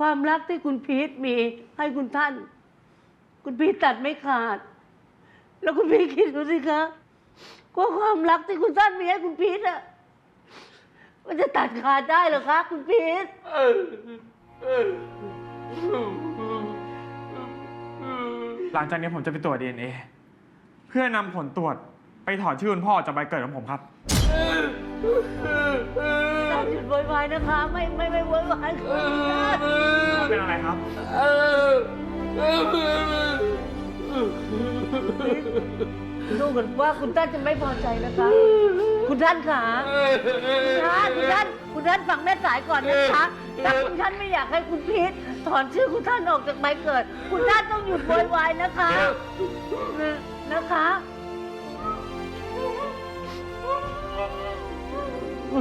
ความรักที่คุณพีทมีให้คุณท่าน คุณพีทตัดไม่ขาด แล้วคุณพีทคิดดูสิคะว่าความรักที่คุณท่านมีให้คุณพีทอะมันจะตัดขาดได้หรอคะ คุณพีทหลังจากนี้ผมจะไปตรวจ DNA เพื่อนำผลตรวจไปถอนชื่อคุณพ่อจากใบเกิดของผมครับ หยุดโวยวายนะคะ ไม่ไม่ไม่โวยวายค่ะเป็นอะไรครับ ดูเหมือนว่าคุณท่านจะไม่พอใจนะคะ คุณท่านขาคุณท่านคุณท่านคุณท่านฟังแม่สายก่อนนะคะถ้าคุณท่านไม่อยากให้คุณพีทถอนชื่อคุณท่านออกจากใบเกิด คุณท่านต้องหยุดโวยวายนะคะนะคะ ใ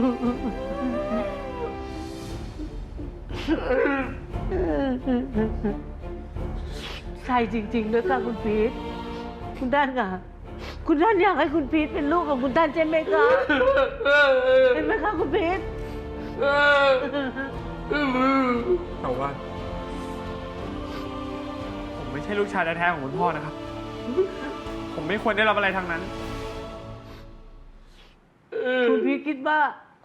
ช่จริงๆด้วยค่ะคุณพีทคุณท่านค่ะ คุณท่านอยากให้คุณพีทเป็นลูกของคุณท่านใช่ไหมคะเห็นไหมคะคุณพีทแต่ว่า ผมไม่ใช่ลูกชายแท้ๆของคุณพ่อนะครับ ผมไม่ควรได้รับอะไรทั้งนั้น คุณพีทคิดว่า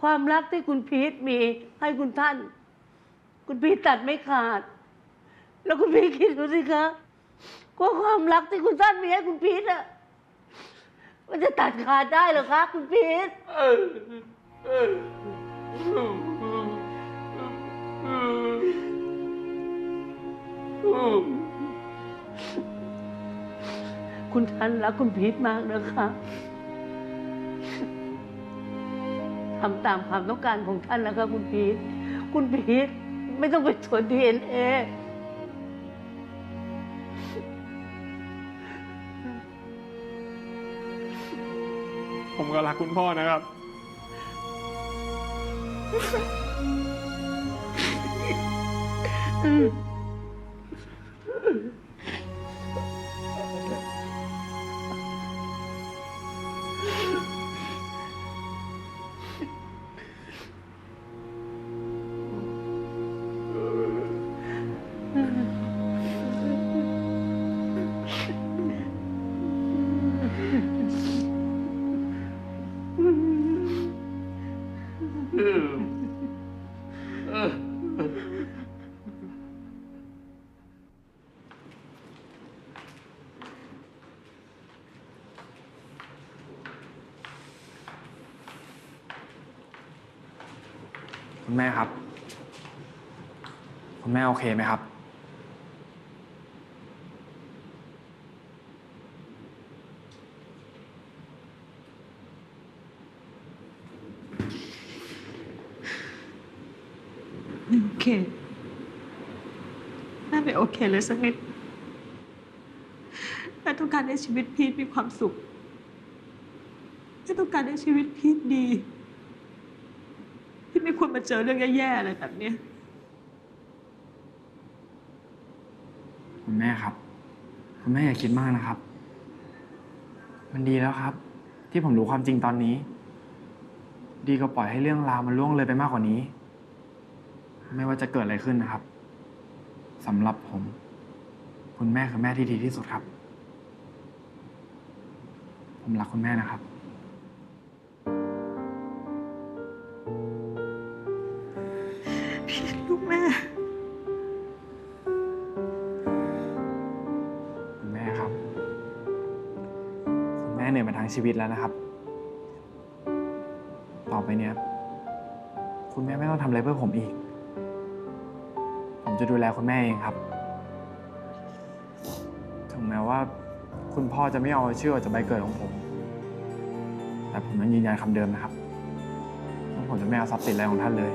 ความรักที่คุณพีทมีให้คุณท่าน คุณพีทตัดไม่ขาด แล้วคุณพีทคิดดูสิคะว่าความรักที่คุณท่านมีให้คุณพีทอะมันจะตัดขาดได้หรอคะ คุณพีทคุณท่านรักคุณพีทมากนะคะ ทำตามความต้องการของท่านแล้วค่ะคุณพีทคุณพีทไม่ต้องไปตรวจดีเอ็นเอผมก็รักคุณพ่อนะครับ คุณแม่ครับ คุณแม่โอเคไหมครับไม่โอเคแม่ไม่โอเคเลยสักนิดแม่ต้องการให้ชีวิตพีทมีความสุขแม่ต้องการให้ชีวิตพีทดี ไม่ควรมาเจอเรื่องแย่ๆอะไรแบบเนี้ยคุณแม่ครับ คุณแม่อย่าคิดมากนะครับ มันดีแล้วครับ ที่ผมรู้ความจริงตอนนี้ ดีก็ปล่อยให้เรื่องราวมันล่วงเลยไปมากกว่านี้ ไม่ว่าจะเกิดอะไรขึ้นนะครับสำหรับผม คุณแม่คือแม่ที่ดีที่สุดครับ ผมรักคุณแม่นะครับ มาทั้งชีวิตแล้วนะครับ ต่อไปเนี้ยคุณแม่ไม่ต้องทำอะไรเพื่อผมอีก ผมจะดูแลคุณแม่เองครับ ถึงแม้ว่า คุณพ่อจะไม่เอาชื่อออกจากใบเกิดของผม แต่ผมยังยืนยันคำเดิมนะครับว่าผมจะไม่เอาทรัพย์สินอะไรของท่านเลย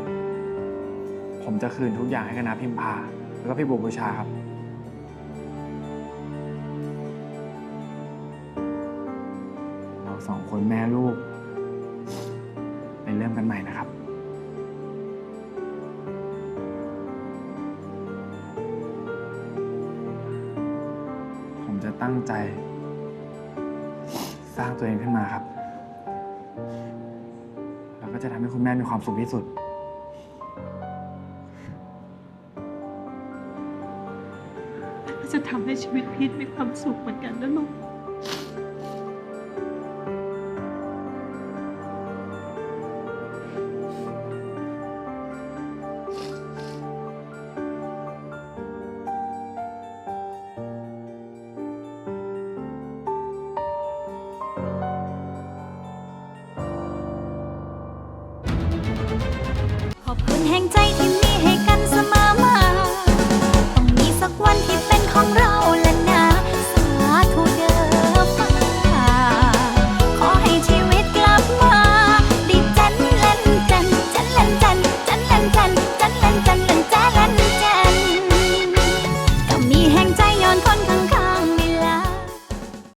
ผมจะคืนทุกอย่างให้กับนาพิมพา แล้วก็พี่บัวบูชาครับ สองคนแม่ลูก ไปเริ่มกันใหม่นะครับ ผมจะตั้งใจ สร้างตัวเองขึ้นมาครับ แล้วก็จะทำให้คุณแม่มีความสุขที่สุดจะทำให้ชีวิตพีทมีความสุขเหมือนกันนะลูก